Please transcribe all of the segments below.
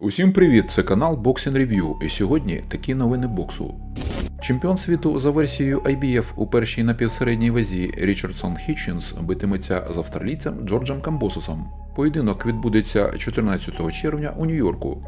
Усім привіт! Це канал Boxing Review, і сьогодні такі новини боксу. Чемпіон світу за версією IBF у першій напівсередній вазі Річардсон Хітчинс битиметься з австралійцем Джорджем Камбосусом. Поєдинок відбудеться 14 червня у Нью-Йорку.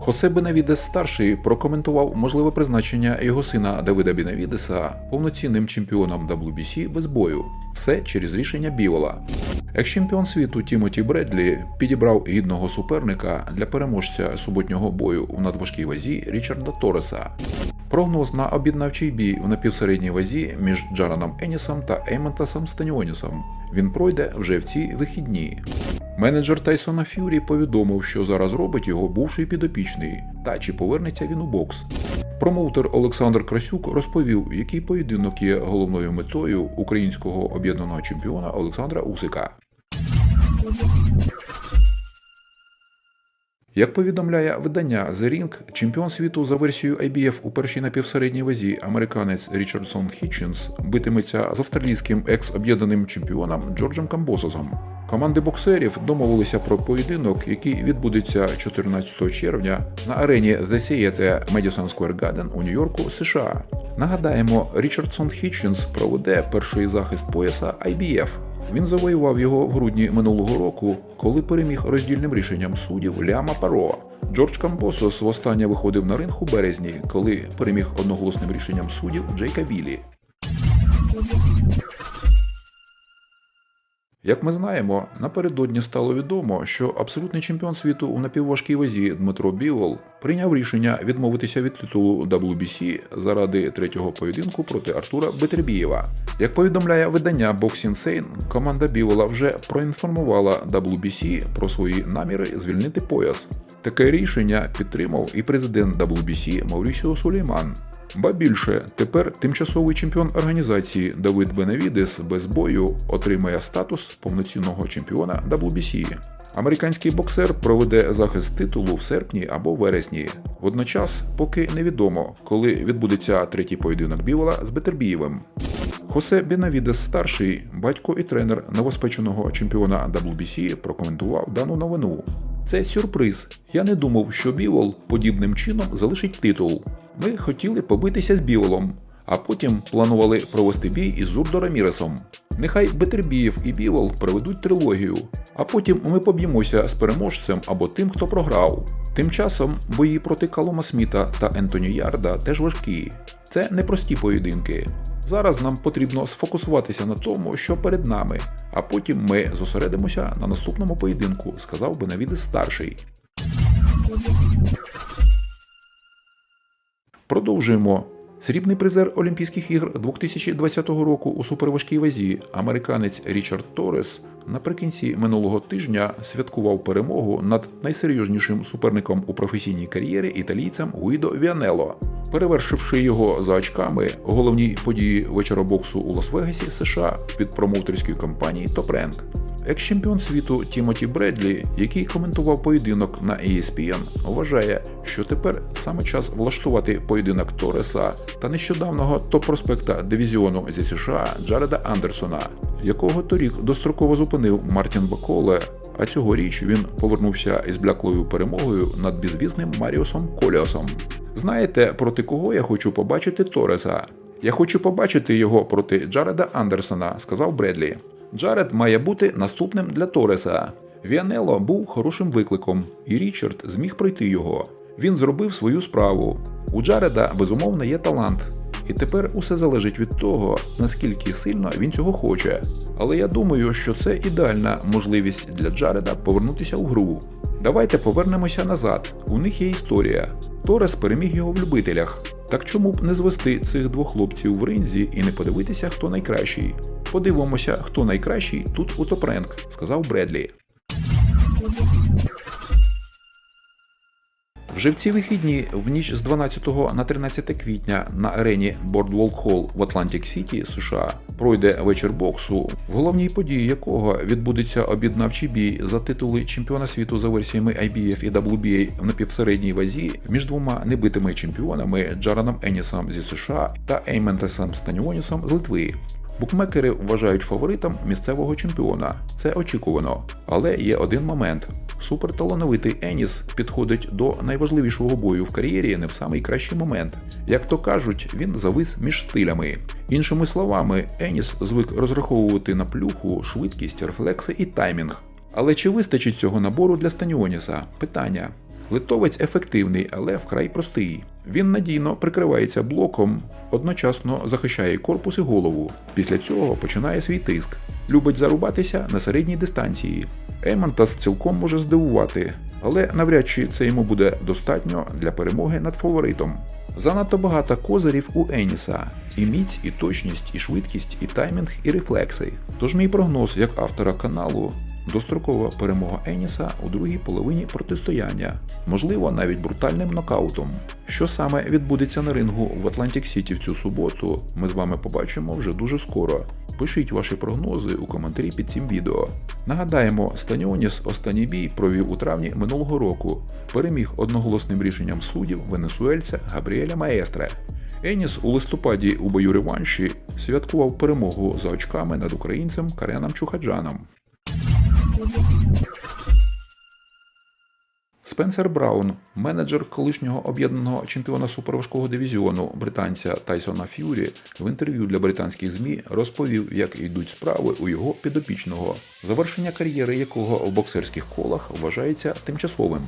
Хосе Бенавідес старший прокоментував можливе призначення його сина Давида Бенавідеса повноцінним чемпіоном WBC без бою. Все через рішення Бівола. Екс-чемпіон світу Тімоті Бредлі підібрав гідного суперника для переможця суботнього бою в надважкій вазі Річарда Тореса. Прогноз на об'єднавчий бій в напівсередній вазі між Джараном Енісом та Ейментасом Станіонісом. Він пройде вже в ці вихідні. Менеджер Тайсона Ф'юрі повідомив, що зараз робить його бувший підопічний, та чи повернеться він у бокс. Промоутер Олександр Красюк розповів, який поєдинок є головною метою українського об'єднаного чемпіона Олександра Усика. Як повідомляє видання The Ring, чемпіон світу за версією IBF у першій напівсередній вазі американець Річардсон Хітчинс битиметься з австралійським екс-об'єднаним чемпіоном Джорджем Камбососом. Команди боксерів домовилися про поєдинок, який відбудеться 14 червня на арені The Theatre Madison Square Garden у Нью-Йорку, США. Нагадаємо, Річардсон Хітчинс проведе перший захист пояса IBF. Він завоював його в грудні минулого року, коли переміг роздільним рішенням суддів Ляма Паро. Джордж Камбосос востаннє виходив на ринг у березні, коли переміг одноголосним рішенням суддів Джейка Віллі. Як ми знаємо, напередодні стало відомо, що абсолютний чемпіон світу у напівважкій вазі Дмитро Бівол прийняв рішення відмовитися від титулу WBC заради третього поєдинку проти Артура Бетербієва. Як повідомляє видання Boxing Insane, команда Бівола вже проінформувала WBC про свої наміри звільнити пояс. Таке рішення підтримав і президент WBC Маурісіо Сулейман. Ба більше, тепер тимчасовий чемпіон організації Давид Бенавідес без бою отримає статус повноцінного чемпіона WBC. Американський боксер проведе захист титулу в серпні або вересні. Водночас, поки невідомо, коли відбудеться третій поєдинок Бівола з Бетербієвим. Хосе Бенавідес старший, батько і тренер новоспеченого чемпіона WBC, прокоментував дану новину. Це сюрприз. Я не думав, що Бівол подібним чином залишить титул. Ми хотіли побитися з Біволом, а потім планували провести бій із Зурдо Раміресом. Нехай Бетербієв і Бівол проведуть трилогію, а потім ми поб'ємося з переможцем або тим, хто програв. Тим часом бої проти Калома Сміта та Ентоні Ярда теж важкі. Це непрості поєдинки. Зараз нам потрібно сфокусуватися на тому, що перед нами, а потім ми зосередимося на наступному поєдинку, сказав Бенавідес старший. Продовжуємо. Срібний призер Олімпійських ігор 2020 року у суперважкій вазі американець Річард Торрес наприкінці минулого тижня святкував перемогу над найсерйознішим суперником у професійній кар'єрі італійцем Гуїдо Віанело, перевершивши його за очками у головній події вечора боксу у Лас-Вегасі, США від промоутерської компанії Rank. Екс-чемпіон світу Тімоті Бредлі, який коментував поєдинок на ESPN, вважає, що тепер саме час влаштувати поєдинок Тореса та нещодавнього топ-проспекта дивізіону зі США Джареда Андерсона, якого торік достроково зупинив Мартін Баколе, а цьогоріч він повернувся із бляклою перемогою над безвізним Маріосом Коліосом. Знаєте, проти кого я хочу побачити Тореса? Я хочу побачити його проти Джареда Андерсона, сказав Бредлі. Джаред має бути наступним для Тореса. Віанело був хорошим викликом, і Річард зміг пройти його. Він зробив свою справу. У Джареда безумовно є талант. І тепер усе залежить від того, наскільки сильно він цього хоче. Але я думаю, що це ідеальна можливість для Джареда повернутися у гру. Давайте повернемося назад. У них є історія. Торес переміг його в любителях. Так чому б не звести цих двох хлопців в ринзі і не подивитися, хто найкращий? Подивимося, хто найкращий тут у Топренк, сказав Бредлі. Вже в ці вихідні, в ніч з 12 на 13 квітня на арені Boardwalk Hall в Атлантик Сіті, США, пройде вечір боксу, в головній події якого відбудеться об'єднавчий бій за титули чемпіона світу за версіями IBF і WBA в напівсередній вазі між двома небитими чемпіонами Джараном Енісом зі США та Ейментесом Станіонісом з Литви. Букмекери вважають фаворитом місцевого чемпіона. Це очікувано. Але є один момент. суперталановитий Еніс підходить до найважливішого бою в кар'єрі не в самий кращий момент. Як то кажуть, він завис між стилями. Іншими словами, Еніс звик розраховувати на плюху, швидкість, рефлекси і таймінг. Але чи вистачить цього набору для Станіоніса? Питання. Литовець ефективний, але вкрай простий. Він надійно прикривається блоком, одночасно захищає корпус і голову. Після цього починає свій тиск. Любить зарубатися на середній дистанції. Еймантас цілком може здивувати, але навряд чи це йому буде достатньо для перемоги над фаворитом. Занадто багато козирів у Еніса. І міць, і точність, і швидкість, і таймінг, і рефлекси. Тож мій прогноз як автора каналу дострокова перемога Еніса у другій половині протистояння, можливо, навіть брутальним нокаутом. Що саме відбудеться на рингу в Атлантик Сіті в цю суботу, ми з вами побачимо вже дуже скоро. Пишіть ваші прогнози у коментарі під цим відео. Нагадаємо, Станіоніс останній бій провів у травні минулого року. Переміг одноголосним рішенням суддів венесуельця Габріеля Маестре. Еніс у листопаді у бою реванші святкував перемогу за очками над українцем Кареном Чухаджаном. Спенсер Браун, менеджер колишнього об'єднаного чемпіона суперважкого дивізіону британця Тайсона Ф'юрі, в інтерв'ю для британських ЗМІ розповів, як йдуть справи у його підопічного, завершення кар'єри якого в боксерських колах вважається тимчасовим.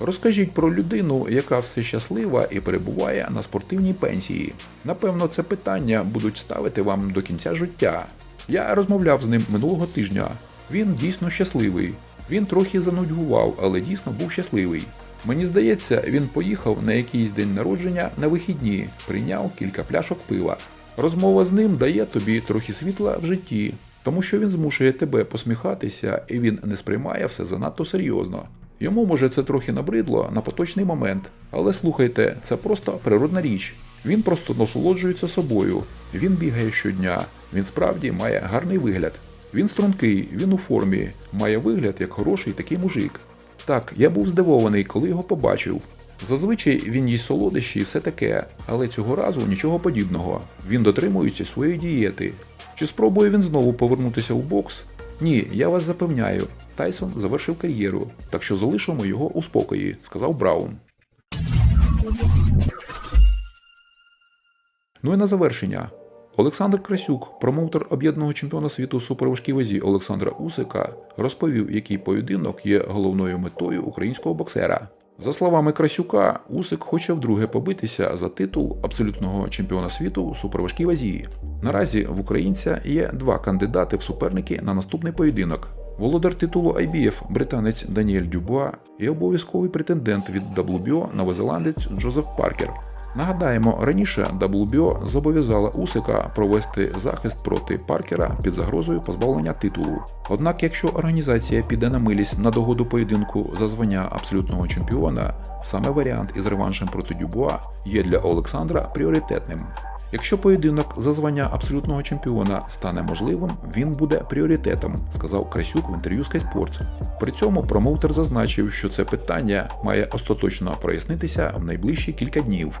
Розкажіть про людину, яка все щаслива і перебуває на спортивній пенсії. Напевно, це питання будуть ставити вам до кінця життя. Я розмовляв з ним минулого тижня. Він дійсно щасливий. Він трохи занудьгував, але дійсно був щасливий. Мені здається, він поїхав на якийсь день народження на вихідні, прийняв кілька пляшок пива. Розмова з ним дає тобі трохи світла в житті, тому що він змушує тебе посміхатися, і він не сприймає все занадто серйозно. Йому може це трохи набридло на поточний момент, але слухайте, це просто природна річ. Він просто насолоджується собою. Він бігає щодня. Він справді має гарний вигляд. Він стрункий, він у формі, має вигляд як хороший такий мужик. Так, я був здивований, коли його побачив. Зазвичай він їсть солодощі і все таке, але цього разу нічого подібного. Він дотримується своєї дієти. Чи спробує він знову повернутися у бокс? Ні, я вас запевняю, Тайсон завершив кар'єру, так що залишимо його у спокої, сказав Браун. Ну і на завершення. Олександр Красюк, промоутер об'єднаного чемпіона світу суперважкій Олександра Усика, розповів, який поєдинок є головною метою українського боксера. За словами Красюка, Усик хоче вдруге побитися за титул абсолютного чемпіона світу у суперважкій вазі. Наразі в українця є два кандидати в суперники на наступний поєдинок. Володар титулу IBF британець Даніель Дюбуа і обов'язковий претендент від WBO новозеландець Джозеф Паркер. Нагадаємо, раніше WBO зобов'язала Усика провести захист проти Паркера під загрозою позбавлення титулу. Однак, якщо організація піде на милість на догоду поєдинку за звання абсолютного чемпіона, саме варіант із реваншем проти Дюбуа є для Олександра пріоритетним. Якщо поєдинок за звання абсолютного чемпіона стане можливим, він буде пріоритетом, сказав Красюк в інтерв'ю Sports. При цьому промоутер зазначив, що це питання має остаточно прояснитися в найближчі кілька днів.